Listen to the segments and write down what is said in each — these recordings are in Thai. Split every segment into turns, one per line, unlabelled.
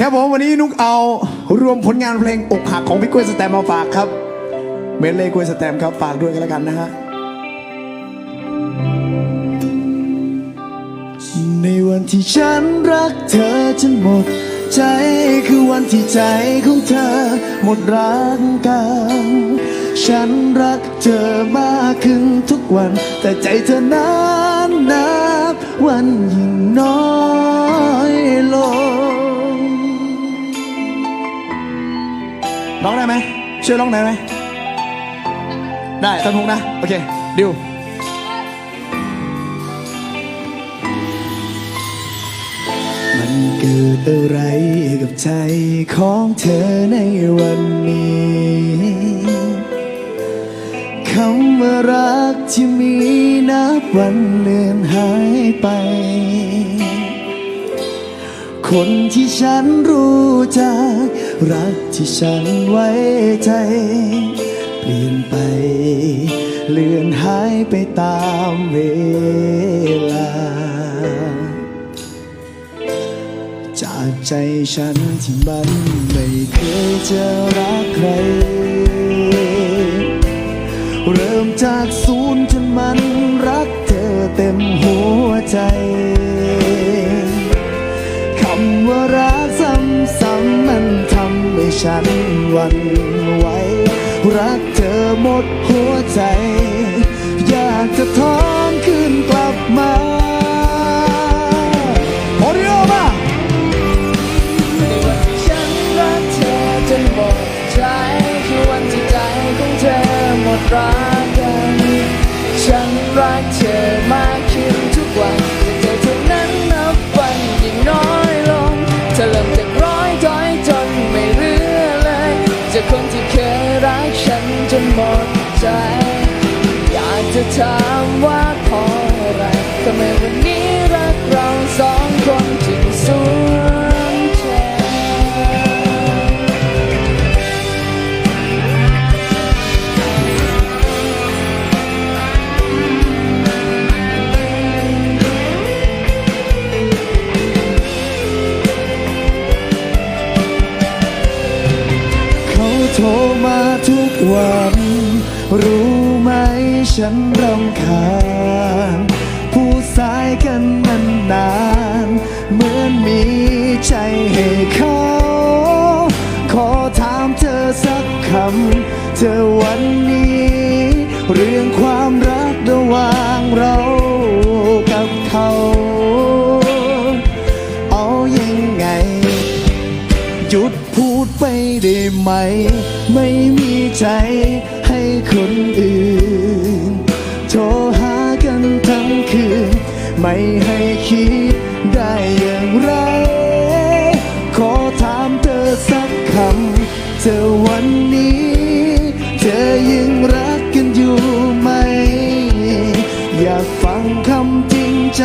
ครับผมวันนี้นุกเอารวมผลงานเพลงอกหักของพี่กล้วยสแตมมาฝากครับเมนเล่กล้วยสแตมครับฝากด้วยกันแล้วกันนะฮะในวันที่ฉันรักเธอจนหมด ใจคือวันที่ใจของเธอ หมดรักกันฉันรักเธอมากขึ้นทุกวัน แต่ใจเธอนั้นนับวันยิ่งน้อย ร้องได้ไหมช่วยร้องได้ไหมได้ต้นฮุกนะโอเคดิวมันเกิดอะไรกับใจของเธอในวันนี้คำว่ารักที่มีนับวันเลือนหายไป คนที่ฉันรู้จักรักที่ฉันไว้ใจ เปลี่ยนไป เลือนหายไปตามเวลา จากใจฉันที่มันไม่เคยจะรักใคร เริ่มจากศูนย์จนมันรักเธอเต็มหัวใจ ว่ารักซ้ำๆมันทำให้ฉันหวันไหว รักเธอหมดหัวใจ อยากจะท้องคืนกลับมาโอริโอมา
ฉันรักเธอจนหมดใจคือวันที่ใจของเธอหมดรัก ทำไมวันนี้รักเราสองคนจึงสวนใจ
เขาโทรมาทุกวัน รู้ไหมฉันรำคาญ ให้เขา ขอถามเธอสักคำ เธอวันนี้ เรื่องความรักระหว่างเรากับเขาเอายังไง หยุดพูดไปได้ไหม ไม่มีใจให้คนอื่น โทรหากันทั้งคืน ไม่ให้คิดได้อย่างไร เธอวันนี้ เธอยังรักกันอยู่ไหม อยากฟังคำจริงใจ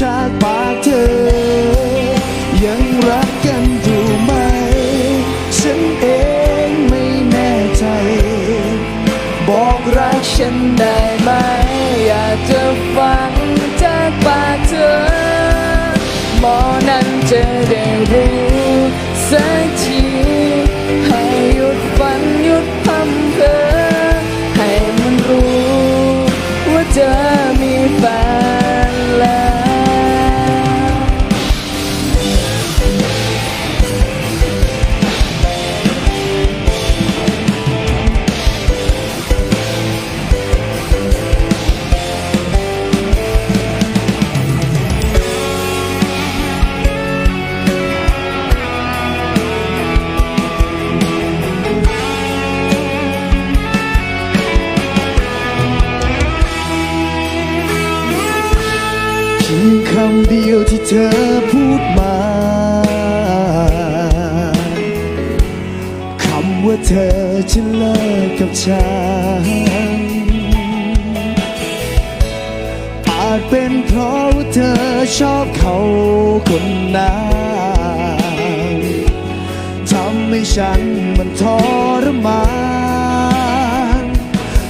จากปากเธอ ยังรักกันอยู่ไหม ฉันเองไม่แน่ใจ บอกรัก
ฉันได้ไหม อยากจะฟังจากปากเธอ หมอนั้นจะได้รู้สักำเดี
ยวที่เธอพูดมาคำว่าเธอจะเลิกกับฉันอาจเป็นเพราะว่าเธอชอบเขาคนนั้นทำให้ฉันมันทรมาน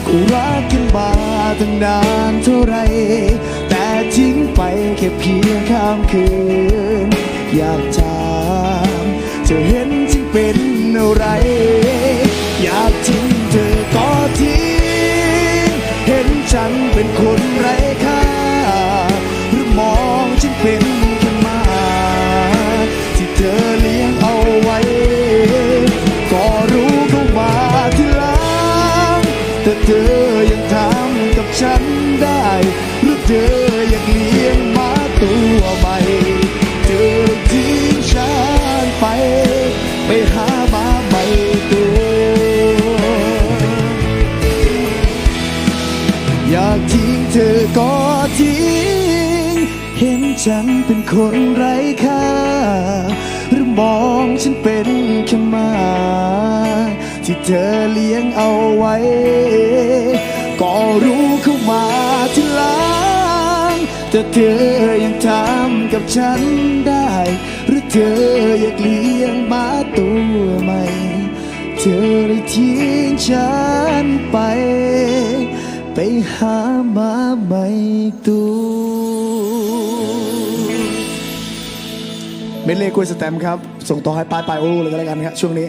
กูรักกันมาตั้งนานเท่าไร แค่เพียงข้ามคืน อยากถามเธอเห็นที่เป็นอะไร อยากทิ้งเธอก็ทิ้งเห็นฉันเป็นคนไร้ค่า หรือมองฉันเป็นแค่มาที่เธอเลี้ยงเอาไว้ ก็รู้เข้ามาทีหลังแต่เธอยังทำกับฉันได้ หรือเธอ ไปหาหมาใหม่ตัวอยากทิ้งเธอก็ทิ้ง เห็นฉันเป็นคนไร้ค่า หรือมองฉันเป็นแค่หมา ที่เธอเลี้ยงเอาไว้ ก็รู้เข้ามา แต่เธอยังทำกับฉันได้ หรือเธออยากเลี้ยงมาตัวใหม่ เธอได้ทิ้งฉันไป ไปหามาใหม่ตัวเมดเล่กล้วยสแตมป์ครับ ส่งต่อให้ปลายปลายโอเลยก็แล้วกันครับช่วงนี้